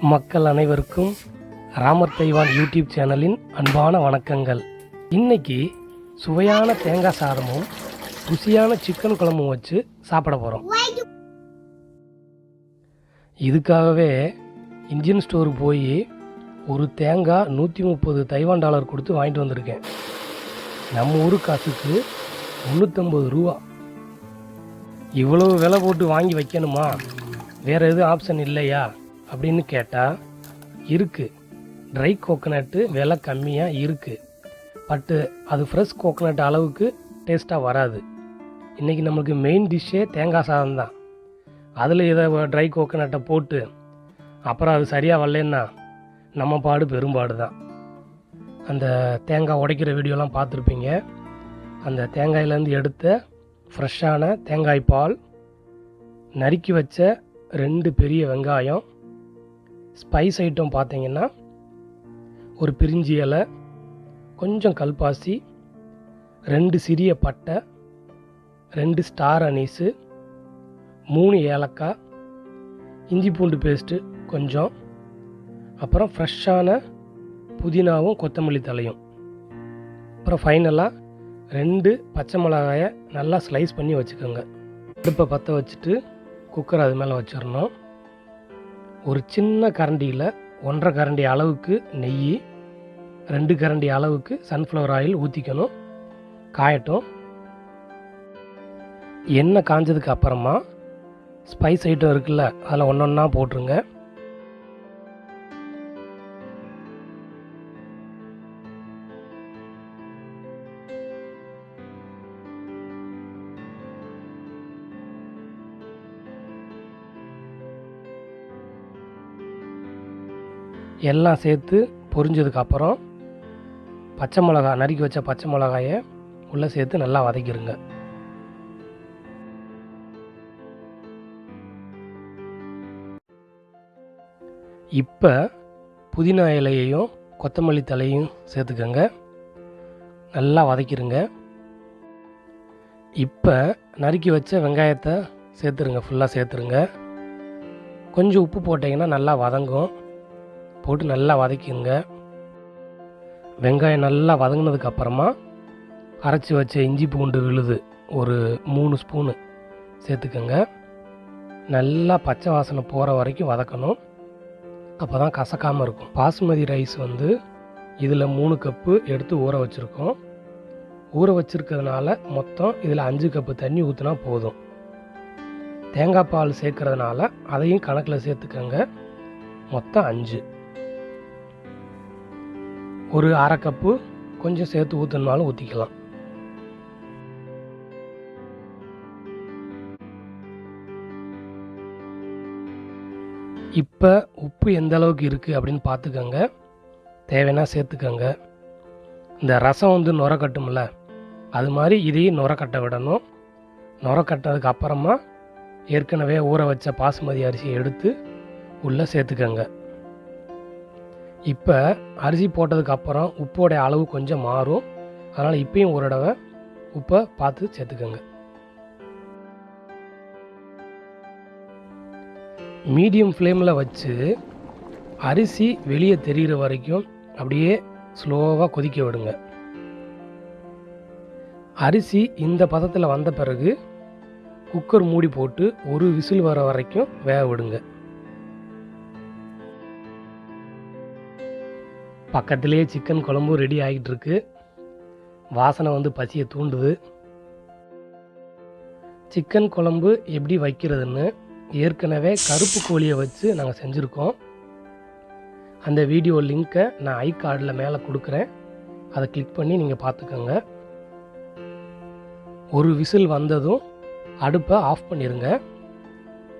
மக்கள் அனைவருக்கும் Ramar Taiwan YouTube சேனலின் அன்பான வணக்கங்கள். இன்னைக்கு சுவையான தேங்காய் சாதமும் ருசியான சிக்கன் குழம்பும் வச்சு சாப்பிட போகிறோம் இதுக்காகவே இந்தியன் ஸ்டோர் போய் ஒரு தேங்காய் நூற்றி முப்பது தைவான் டாலர் கொடுத்து வாங்கிட்டு வந்திருக்கேன். நம்ம ஊர் காசுக்கு முந்நூற்றம்பது ரூபா. இவ்வளவு விலை போட்டு வாங்கி வைக்கணுமா? வேறு எதுவும் ஆப்ஷன் இல்லையா? அப்படின்னு கேட்டால் இருக்குது ட்ரை கோகோனட்டு விலை கம்மியாக இருக்குது பட்டு அது ஃப்ரெஷ் கோகோனட் அளவுக்கு டேஸ்ட்டாக வராது. இன்றைக்கி நம்மளுக்கு மெயின் டிஷ்ஷே தேங்காய் சாதம் தான். அதில் இதை ட்ரை கோகோனட்டை போட்டு அப்புறம் அது சரியாக வரலன்னா நம்ம பாடு பெரும்பாடு தான். அந்த தேங்காய் உடைக்கிற வீடியோலாம் பார்த்துருப்பீங்க. அந்த தேங்காயிலேருந்து எடுத்த ஃப்ரெஷ்ஷான தேங்காய் பால் நறுக்கி வச்ச ரெண்டு பெரிய வெங்காயம் ஸ்பைஸ் ஐட்டம் பார்த்தீங்கன்னா ஒரு பிரிஞ்சி இலை கொஞ்சம் கல்பாசி ரெண்டு சிறிய பட்டை ரெண்டு ஸ்டார் அனீஸு மூணு ஏலக்காய் இஞ்சி பூண்டு பேஸ்ட்டு கொஞ்சம் அப்புறம் ஃப்ரெஷ்ஷான புதினாவும் கொத்தமல்லி தலையும். அப்புறம் ஃபைனலாக ரெண்டு பச்சை மிளகாயை நல்லா ஸ்லைஸ் பண்ணி வச்சுக்கோங்க. அடுப்பை பற்ற வச்சுட்டு குக்கர் அது மேலே வச்சிடணும். ஒரு சின்ன கரண்டியில் ஒன்றரை கரண்டி அளவுக்கு நெய் ரெண்டு கரண்டி அளவுக்கு சன்ஃப்ளவர் ஆயில் ஊற்றிக்கணும் காயட்டும். எண்ணெய் காஞ்சதுக்கு அப்புறமா ஸ்பைஸ் ஐட்டம் இருக்குல்ல அதில் ஒன்று ஒன்றா போட்டுருங்க. எல்லாம் சேர்த்து பொரிஞ்சதுக்கப்புறம் பச்சை மிளகா நறுக்கி வச்ச பச்சை மிளகாயை உள்ளே சேர்த்து நல்லா வதக்கிடுங்க இப்போ புதினா இலையையும் கொத்தமல்லி தலையும் சேர்த்துக்கோங்க. நல்லா வதக்கிடுங்க இப்போ நறுக்கி வச்ச வெங்காயத்தை சேர்த்துருங்க ஃபுல்லாக சேர்த்துருங்க. கொஞ்சம் உப்பு போட்டிங்கன்னா நல்லா வதங்கும். போட்டு நல்லா வதக்கிடுங்க. வெங்காயம் நல்லா வதங்கினதுக்கப்புறமா அரைச்சி வச்ச இஞ்சி பூண்டு விழுது ஒரு மூணு ஸ்பூனு சேர்த்துக்கோங்க. நல்லா பச்சை வாசனை போகிற வரைக்கும் வதக்கணும். அப்போ தான் கசக்காமல் இருக்கும். பாசுமதி ரைஸ் வந்து இதில் மூணு கப்பு எடுத்து ஊற வச்சுருக்கோம். ஊற வச்சுருக்கிறதுனால மொத்தம் இதில் அஞ்சு கப்பு தண்ணி ஊற்றினா போதும். தேங்காய் பால் சேர்க்கறதுனால அதையும் கணக்கில் சேர்த்துக்கோங்க. மொத்தம் அஞ்சு. ஒரு அரை கப்பு கொஞ்சம் சேர்த்து ஊற்றணுனாலும் ஊற்றிக்கலாம் இப்போ உப்பு எந்த அளவுக்கு இருக்குது அப்படின்னு பார்த்துக்கோங்க. தேவைன்னா சேர்த்துக்கோங்க. இந்த ரசம் வந்து நுர கட்டும்ல அது மாதிரி இதையும் நுர கட்ட விடணும். நுர கட்டினதுக்கு அப்புறமா ஏற்கனவே ஊற வச்ச பாசுமதி அரிசியை எடுத்து உள்ளே சேர்த்துக்கோங்க. இப்போ அரிசி போட்டதுக்கு அப்புறம் உப்போடைய அளவு கொஞ்சம் மாறும். அதனால் இப்பயும் ஒரு தடவை உப்பை பார்த்து சேர்த்துக்கோங்க. மீடியம் ஃப்ளேமில் வச்சு அரிசி வெளியே தெரிகிற வரைக்கும் அப்படியே ஸ்லோவாக கொதிக்க விடுங்க. அரிசி இந்த பதத்தில் வந்த பிறகு குக்கர் மூடி போட்டு ஒரு விசில் வர வரைக்கும் வேக விடுங்க. பக்கத்துலேயே சிக்கன் குழம்பும் ரெடி ஆகிட்டு இருக்கு வாசனை வந்து பசியை தூண்டுது. சிக்கன் குழம்பு எப்படி வைக்கிறதுன்னு ஏற்கனவே கருப்பு கோழியை வச்சு நாங்கள் செஞ்சுருக்கோம். அந்த வீடியோ லிங்க்கை நான் ஐ கார்டில் மேலே கொடுக்குறேன். அதை கிளிக் பண்ணி நீங்கள் பார்த்துக்கோங்க. ஒரு விசில் வந்ததும் அடுப்பை ஆஃப் பண்ணிடுங்க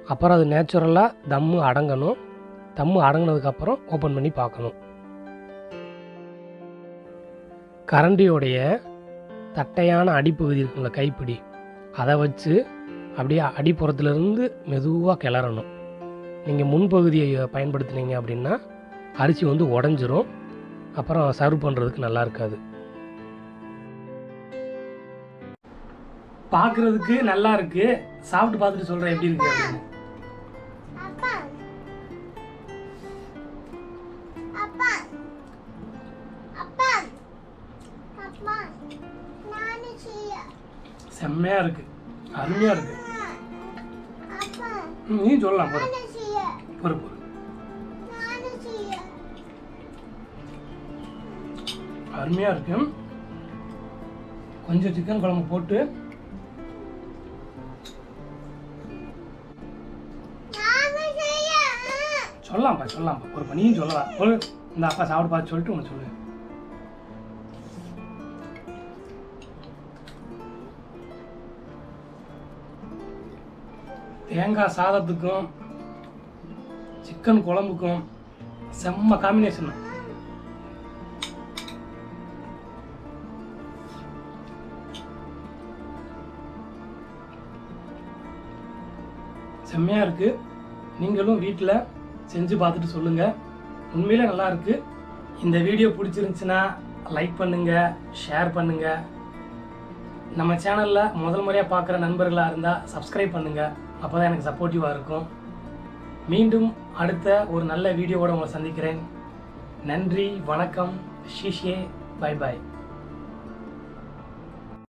அப்புறம் அது நேச்சுரலாக தம்மு அடங்கணும். தம்மு அடங்கினதுக்கப்புறம் ஓப்பன் பண்ணி பார்க்கணும். கரண்டியோடைய தட்டையான அடிப்பகுதி இருக்குங்கள கைப்பிடி அதை வச்சு அப்படியே அடிப்புறத்துலேருந்து மெதுவாக கிளறணும். நீங்கள் முன்பகுதியை பயன்படுத்தினீங்க அப்படின்னா அரிசி வந்து உடஞ்சிரும். அப்புறம் சர்வ் பண்ணுறதுக்கு நல்லா இருக்காது. பார்க்குறதுக்கு நல்லா இருக்கு. சாப்பிட்டு பார்த்துட்டு சொல்கிறேன் எப்படி இருக்கு அப்படின்னு. செம்மையாக இருக்கு. அருமையாக இருக்கு. நீ சொல்லலாம் பொறு நானும் பொறு பொறு அருமையாக இருக்கு. கொஞ்சம் சிக்கன் குழம்பு போட்டு. சொல்லலாம்ப்பா சொல்லலாம்ப்பா. ஒரு நீயும் சொல்லலாம். ஒரு இந்த அப்பா சாப்பிட பார்த்து சொல்லிட்டு உனக்கு சொல்லுவேன் தேங்காய் சாதத்துக்கும் சிக்கன் குழம்புக்கும் செம்ம காம்பினேஷன் செம்மையாக இருக்குது நீங்களும் வீட்டில் செஞ்சு பார்த்துட்டு சொல்லுங்கள் உண்மையிலே நல்லாயிருக்கு இந்த வீடியோ பிடிச்சிருந்துச்சுன்னா லைக் பண்ணுங்கள் ஷேர் பண்ணுங்கள் நம்ம சேனலில் முதல் முறையாக பார்க்குற நண்பர்களாக இருந்தால் சப்ஸ்கிரைப் பண்ணுங்கள் அப்போ தான் எனக்கு சப்போர்ட்டிவாக இருக்கும். மீண்டும் அடுத்த ஒரு நல்ல வீடியோவோட உங்களை சந்திக்கிறேன். நன்றி வணக்கம். ஷிஷே பை பாய்